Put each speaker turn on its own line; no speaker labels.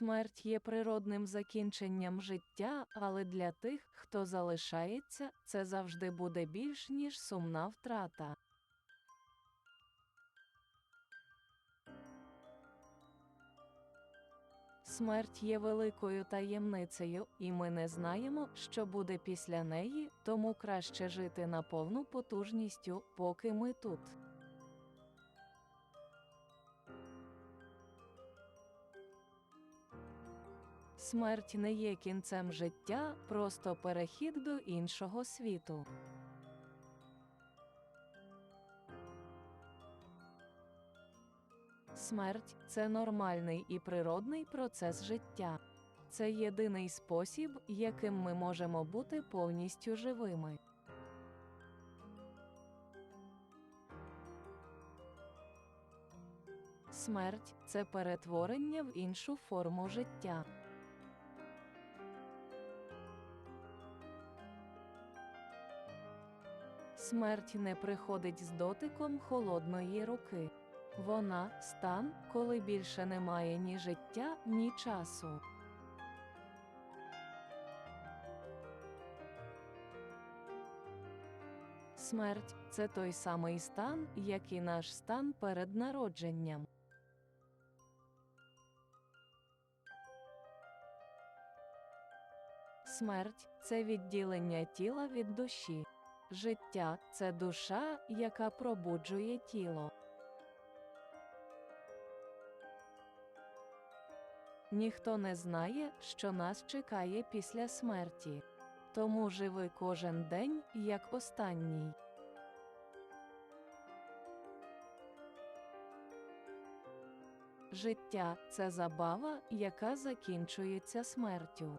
Смерть є природним закінченням життя, але для тих, хто залишається, це завжди буде більш ніж сумна втрата. Смерть є великою таємницею, і ми не знаємо, що буде після неї, тому краще жити на повну потужністю, поки ми тут. Смерть не є кінцем життя, просто перехід до іншого світу. Смерть це нормальний і природний процес життя. Це єдиний спосіб, яким ми можемо бути повністю живими. Смерть це перетворення в іншу форму життя. Смерть не приходить з дотиком холодної руки. Вона стан, коли більше немає ні життя, ні часу. Смерть це той самий стан, як і наш стан перед народженням. Смерть це відділення тіла від душі. Життя це душа, яка пробуджує тіло. Ніхто не знає, що нас чекає після смерті. Тому живи кожен день як останній. Життя це забава, яка закінчується смертю.